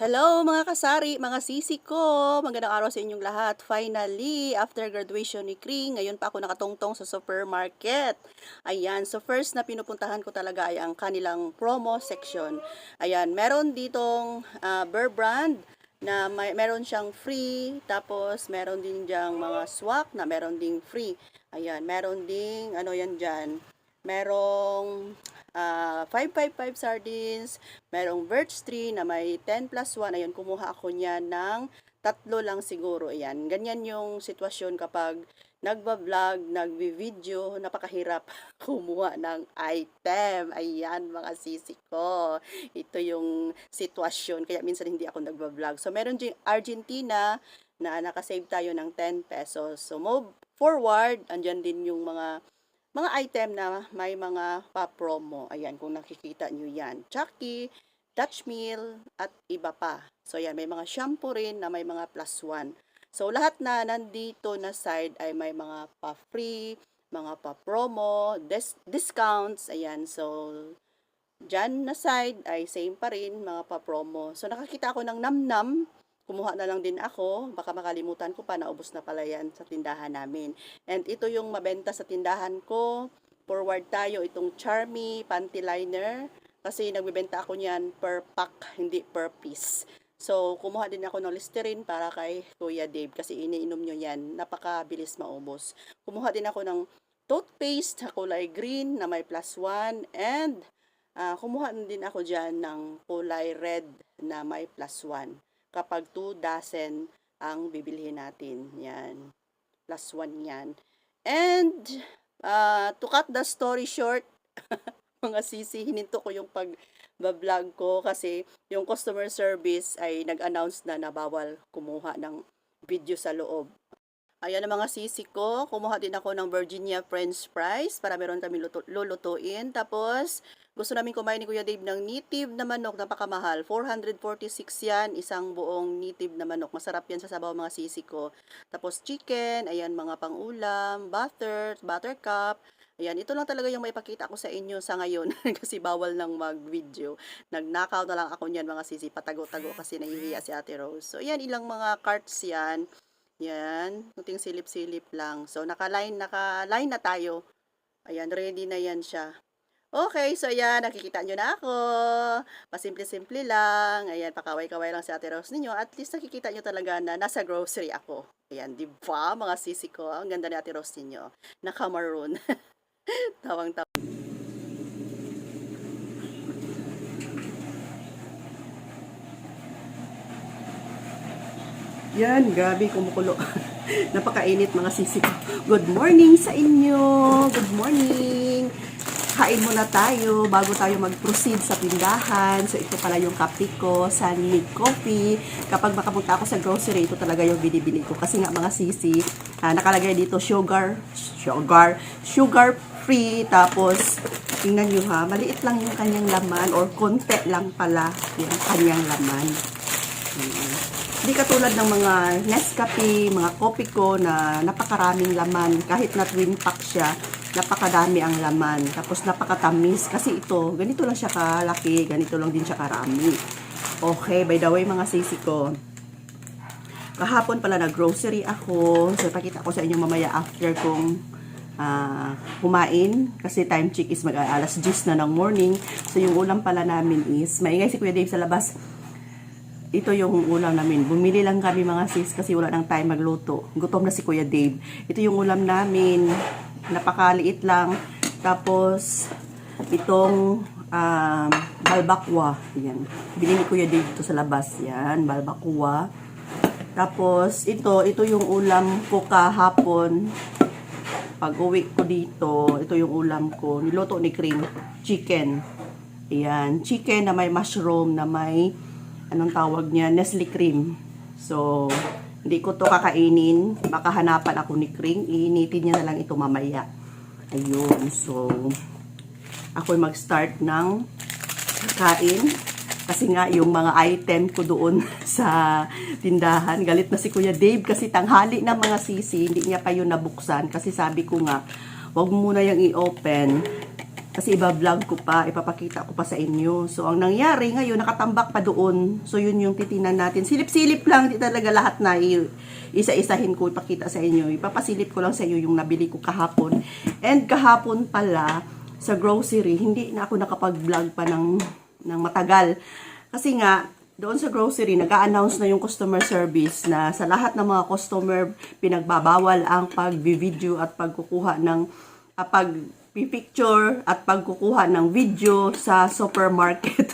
Hello mga kasari, mga sisi ko. Magandang araw sa inyong lahat. Finally, after graduation ni Kring, ngayon pa ako nakatungtong sa supermarket. Ayan, so first na pinupuntahan ko talaga ay ang kanilang promo section. Ayan, meron ditong uh, Burr brand na may, meron siyang free, tapos meron din diyang mga swak na meron ding free. Ayan, meron ding, ano yan dyan, merong ah 555 sardines, merong birch tree na may 10 plus 1. Ayun, kumuha ako niyan ng tatlo lang siguro. Ayan, ganyan yung sitwasyon kapag nagba-vlog, nagbi-video, napakahirap kumuha ng item. Ayan, mga sisi ko. Ito yung sitwasyon, kaya minsan hindi ako nagba-vlog. So, meron ding Argentina na nakasave tayo ng 10 pesos. So, move forward, andyan din yung mga mga item na may mga pa-promo. Ayan, kung nakikita nyo yan. Chucky, Dutch Mill, at iba pa. So, ayan, may mga shampoo rin na may mga plus one. So, lahat na nandito na side ay may mga pa-free, mga pa-promo, dis- discounts. Ayan, so, dyan na side ay same pa rin, mga pa-promo. So, nakakita ako ng namnam. Kumuha na lang din ako. Baka makalimutan ko pa, naubos na pala yan sa tindahan namin. And ito yung mabenta sa tindahan ko. Forward tayo itong Charmy Panty Liner. Kasi nagbebenta ako niyan per pack, hindi per piece. So, kumuha din ako ng Listerine para kay Kuya Dave kasi iniinom nyo yan. Napakabilis maubos. Kumuha din ako ng toothpaste na kulay green na may plus one. And ah, kumuha din ako dyan ng kulay red na may plus one. Kapag 2 dozen ang bibilhin natin. Yan. Plus 1 yan. And ah, to cut the story short, mga sisi, hininto ko yung pag vlog ko kasi yung customer service ay nag-announce na na bawal kumuha ng video sa loob. Ayan ang mga sisi ko. Kumuha din ako ng Virginia French fries para meron kami luto- lulutuin. Tapos, gusto namin kumain ni Kuya Dave ng native na manok. Napakamahal. 446 yan. Isang buong native na manok. Masarap yan sa sabaw mga sisi ko. Tapos, chicken. Ayan, mga pangulam. Butter. Buttercup. Ayan, ito lang talaga yung maipakita ko sa inyo sa ngayon kasi bawal nang mag-video. Nagnakaw na lang ako niyan mga sisi, patago-tago kasi nahihiya si Ate Rose. So, ayan, ilang mga carts yan. Yan, kunting silip-silip lang. So, naka-line, naka-line na tayo. Ayan, ready na yan siya. Okay, so ayan, nakikita nyo na ako. Pasimple-simple lang. Ayan, pakaway-kaway lang si Ate Rose ninyo. At least nakikita nyo talaga na nasa grocery ako. Ayan, di ba, mga sisi ko? Ang ganda ni Ate Rose ninyo. Naka-maroon. Tawang-tawa. Yan, grabe kumukulo. Napakainit mga sisi ko. Good morning sa inyo. Good morning. Kain muna tayo bago tayo mag-proceed sa tindahan. So, ito pala yung kape ko, Sunny Coffee. Kapag makapunta ako sa grocery, ito talaga yung binibili ko. Kasi nga mga sisi, ah, nakalagay dito sugar, sugar, sugar free. Tapos, tingnan nyo ha, maliit lang yung kanyang laman or konti lang pala yung kanyang laman. Hindi katulad ng mga Nescafe, mga kopi ko na napakaraming laman. Kahit na twin pack siya, napakadami ang laman. Tapos napakatamis. Kasi ito, ganito lang siya kalaki, ganito lang din siya karami. Okay, by the way mga sisi ko, kahapon pala nag-grocery ako. So, pakita ko sa inyo mamaya after kong ah, kumain. Kasi time check is mag alas 10 na ng morning. So, yung ulam pala namin is, maingay si Kuya Dave sa labas ito yung ulam namin. Bumili lang kami mga sis kasi wala nang time magluto. Gutom na si Kuya Dave. Ito yung ulam namin. Napakaliit lang. Tapos, itong um, balbakwa. Yan. Bili ni Kuya Dave ito sa labas. Yan, balbakwa. Tapos, ito, ito yung ulam ko kahapon. Pag uwi ko dito, ito yung ulam ko. Niluto ni Cream. Chicken. Ayan. Chicken na may mushroom, na may anong tawag niya, Nestle cream. So, hindi ko to kakainin. Baka hanapan ako ni Kring. Iinitin niya na lang ito mamaya. Ayun. So, ako mag-start ng kain. Kasi nga, yung mga item ko doon sa tindahan, galit na si Kuya Dave kasi tanghali na mga sisi, hindi niya pa yun nabuksan. Kasi sabi ko nga, wag muna yung i-open Kasi iba-vlog ko pa, ipapakita ko pa sa inyo. So, ang nangyari ngayon, nakatambak pa doon. So, yun yung titingnan natin. Silip-silip lang, hindi talaga lahat na isa-isahin ko, ipakita sa inyo. Ipapasilip ko lang sa inyo yung nabili ko kahapon. And kahapon pala, sa grocery, hindi na ako nakapag-vlog pa ng, ng matagal. Kasi nga, doon sa grocery, nag-a-announce na yung customer service na sa lahat ng mga customer, pinagbabawal ang pag-video at pagkukuha ng uh, pag-picture at pagkukuha ng video sa supermarket.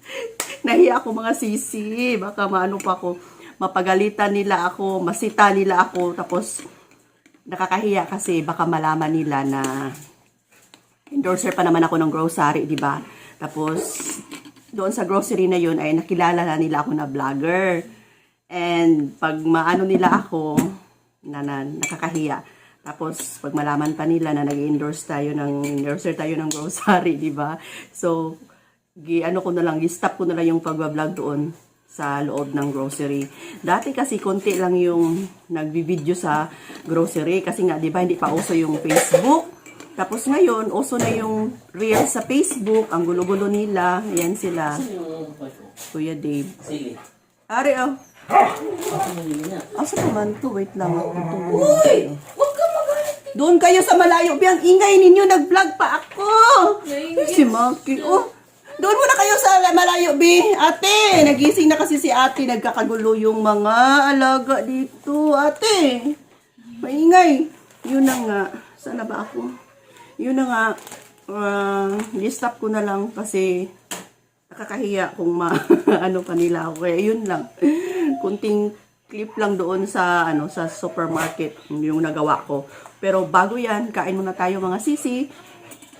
Nahiya ako mga sisi, baka maano pa ako, mapagalitan nila ako, masita nila ako, tapos nakakahiya kasi baka malaman nila na endorser pa naman ako ng grocery, di ba? Tapos, doon sa grocery na yun ay nakilala na nila ako na vlogger. And pag maano nila ako, na, na nakakahiya. Tapos, pag malaman pa nila na nag-endorse tayo ng, endorser tayo ng grocery, di ba? So, gi, ano ko na lang, gi-stop ko na lang yung pag-vlog doon sa loob ng grocery. Dati kasi konti lang yung nagbi-video sa grocery kasi nga 'di ba hindi pa uso yung Facebook. Tapos ngayon, uso na yung Reels sa Facebook, ang gulo-gulo nila. Ayan sila? Kuya Dave. Sige. Ari, oh. Asa naman to? Wait lang. Uy! Doon kayo sa malayo. Biyang ingay ninyo. Nag-vlog pa ako. Si Maki. Oh. Doon muna kayo sa malayo, Bi. Ate, nagising na kasi si ate. Nagkakagulo yung mga alaga dito. Ate, maingay. Yun na nga. Sana ba ako? Yun na nga. Uh, stop ko na lang kasi nakakahiya kung ma ano pa nila ako. Kaya yun lang. Kunting clip lang doon sa ano sa supermarket yung nagawa ko. Pero bago yan, kain muna tayo mga sisi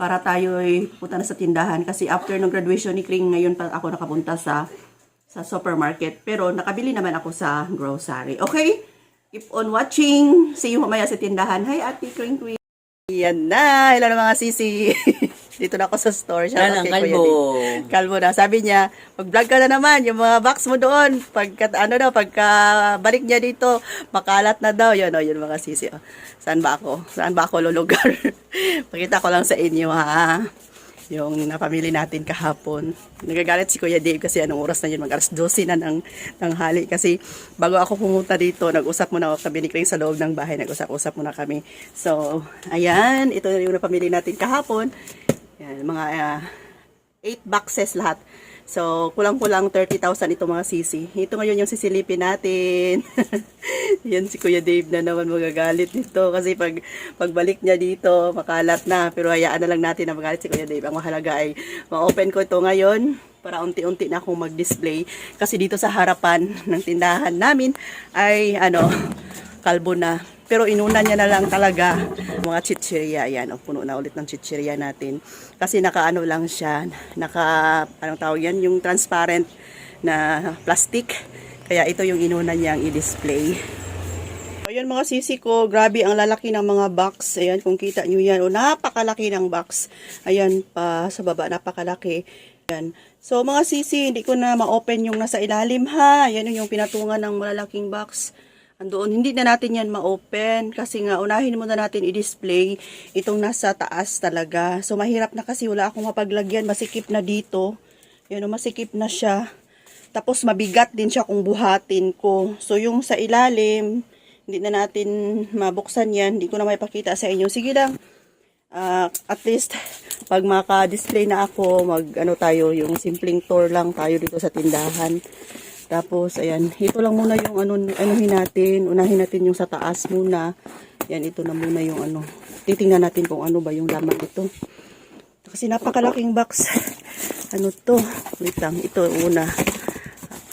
para tayo ay punta na sa tindahan kasi after ng graduation ni Kring ngayon pa ako nakapunta sa sa supermarket pero nakabili naman ako sa grocery. Okay? Keep on watching. See you mamaya sa tindahan. Hi Ate Kring Kring. Yan na. Hello mga sisi. Dito na ako sa store. Shout Yan out ang kay Kuya kalbo. Kalbo na. Sabi niya, mag-vlog ka na naman. Yung mga box mo doon. Pagka, ano daw, pagka balik niya dito, makalat na daw. Yun, oh, yun mga sisi. Oh. Saan ba ako? Saan ba ako lulugar? Pakita ko lang sa inyo, ha? Yung napamili natin kahapon. Nagagalit si Kuya Dave kasi anong oras na yun? Mag alas 12 na ng, ng hali. Kasi bago ako pumunta dito, nag-usap muna ako kami ni Kring sa loob ng bahay. Nag-usap-usap muna kami. So, ayan. Ito yung napamili natin kahapon. Yan, mga 8 boxes lahat. So, kulang-kulang 30,000 ito mga sisi. Ito ngayon yung sisilipin natin. Yan si Kuya Dave na naman magagalit dito. Kasi pag pagbalik niya dito, makalat na. Pero hayaan na lang natin na magalit si Kuya Dave. Ang mahalaga ay ma-open ko ito ngayon para unti-unti na akong mag-display. Kasi dito sa harapan ng tindahan namin ay ano, kalbo na. Pero inuna niya na lang talaga mga chichirya. Ayan, o, puno na ulit ng chichirya natin. Kasi naka ano lang siya, naka, anong tawag yan, yung transparent na plastic. Kaya ito yung inuna niyang i-display. Ayan mga sisi ko, grabe ang lalaki ng mga box. Ayan, kung kita nyo yan. O, napakalaki ng box. Ayan pa, sa baba, napakalaki. Ayan. So, mga sisi, hindi ko na ma-open yung nasa ilalim ha. Yan yung pinatungan ng malalaking box. Andoon, hindi na natin yan ma-open kasi nga unahin muna natin i-display itong nasa taas talaga. So, mahirap na kasi wala akong mapaglagyan. Masikip na dito. Yan o, masikip na siya. Tapos, mabigat din siya kung buhatin ko. So, yung sa ilalim, hindi na natin mabuksan yan. Hindi ko na may pakita sa inyo. Sige lang. Ah, at least, pag maka-display na ako, mag, ano tayo, yung simpleng tour lang tayo dito sa tindahan. Tapos, ayan, ito lang muna yung ano, anuhin natin. Unahin natin yung sa taas muna. Yan, ito na muna yung ano. Titingnan natin kung ano ba yung laman ito. Kasi napakalaking box. Ano to? Wait lang, ito una.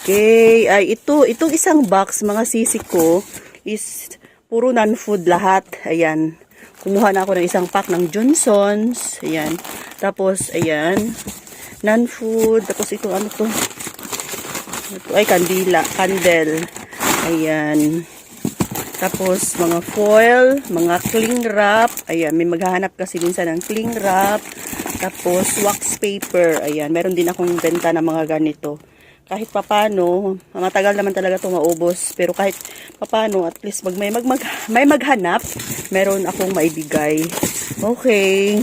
Okay, ay ito, itong isang box, mga sisi ko, is puro non-food lahat. Ayan. Kumuha na ako ng isang pack ng Johnson's. Ayan. Tapos, ayan. Non-food. Tapos ito, ano to? Ay kandila, candle. Ayan. Tapos mga foil, mga cling wrap. Ayan, may maghahanap kasi minsan ng cling wrap. Tapos wax paper. Ayan, meron din akong benta ng mga ganito. Kahit papano, matagal naman talaga ito maubos. Pero kahit papano, at least pag may, mag, mag, may maghanap, meron akong maibigay. Okay.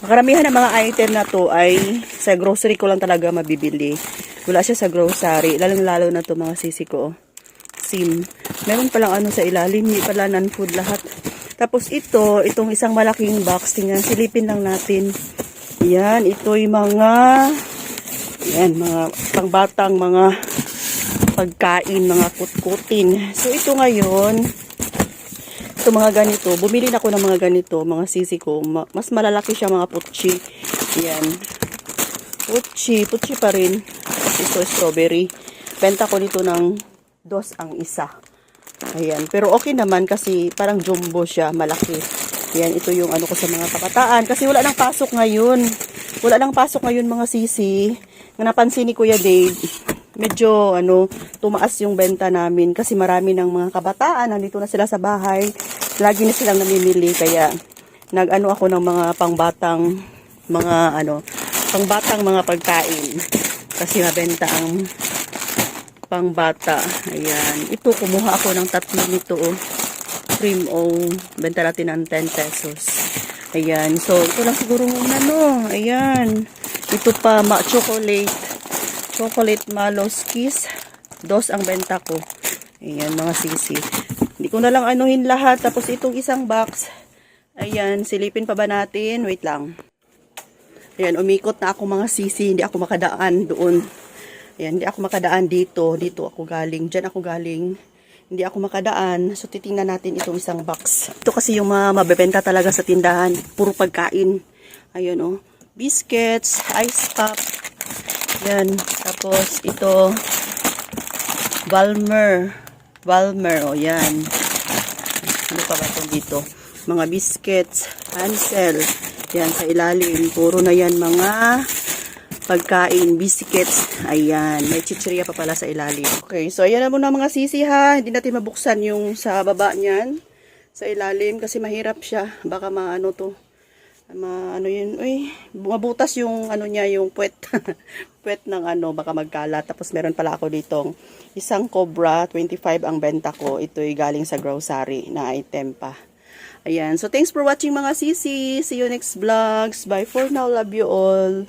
Karamihan ng mga item na to ay sa grocery ko lang talaga mabibili. Wala siya sa grocery. Lalong-lalo na to mga sisi ko. oh. Sim. Meron palang ano sa ilalim. Hindi pala non-food lahat. Tapos ito, itong isang malaking box. Tingnan, silipin lang natin. Yan, ito yung mga yan, mga pangbatang mga pagkain, mga kutkutin. So ito ngayon, ito mga ganito, bumili na ako ng mga ganito, mga sisi ko. Ma- mas malalaki siya mga putchi. Yan. Putchi, putchi pa rin. Ito strawberry. Benta ko nito ng dos ang isa. Ayan. Pero okay naman kasi parang jumbo siya, malaki. Ayan, ito yung ano ko sa mga kabataan. Kasi wala nang pasok ngayon. Wala nang pasok ngayon mga sisi. Nga napansin ni Kuya Dave, medyo ano, tumaas yung benta namin kasi marami ng mga kabataan nandito na sila sa bahay. Lagi na silang namimili kaya nag-ano ako ng mga pangbatang mga ano, pangbatang mga pagkain. Kasi mabenta ang pangbata. Ayan. Ito, kumuha ako ng tatlo nito. Oh. Cream o benta natin ng 10 pesos. Ayan. So, ito lang siguro muna, no. Ayan. Ito pa, ma chocolate. Chocolate Malos Kiss. Dos ang benta ko. Ayan, mga sisi. Hindi ko na lang anuhin lahat. Tapos itong isang box. Ayan, silipin pa ba natin? Wait lang. Ayan, umikot na ako mga sisi. Hindi ako makadaan doon. Ayan, hindi ako makadaan dito. Dito ako galing. Diyan ako galing. Hindi ako makadaan. So, titingnan natin itong isang box. Ito kasi yung mga mabebenta talaga sa tindahan. Puro pagkain. Ayun, oh. Biscuits, ice pop. Yan. Tapos, ito, Valmer. Valmer, oh, yan. Ano pa ba ito dito? Mga biscuits, Hansel. Yan, sa ilalim. Puro na yan mga pagkain, biscuits. Ayan, may chichirya pa pala sa ilalim. Okay, so ayan na muna mga sisi ha. Hindi natin mabuksan yung sa baba niyan. Sa ilalim kasi mahirap siya. Baka maano to. Ma, ano yun, uy, mabutas yung ano niya, yung puwet. puwet ng ano, baka magkalat. Tapos meron pala ako ditong isang cobra, 25 ang benta ko. Ito'y galing sa grocery na item pa. Ayan, so thanks for watching mga sisi. See you next vlogs. Bye for now. Love you all.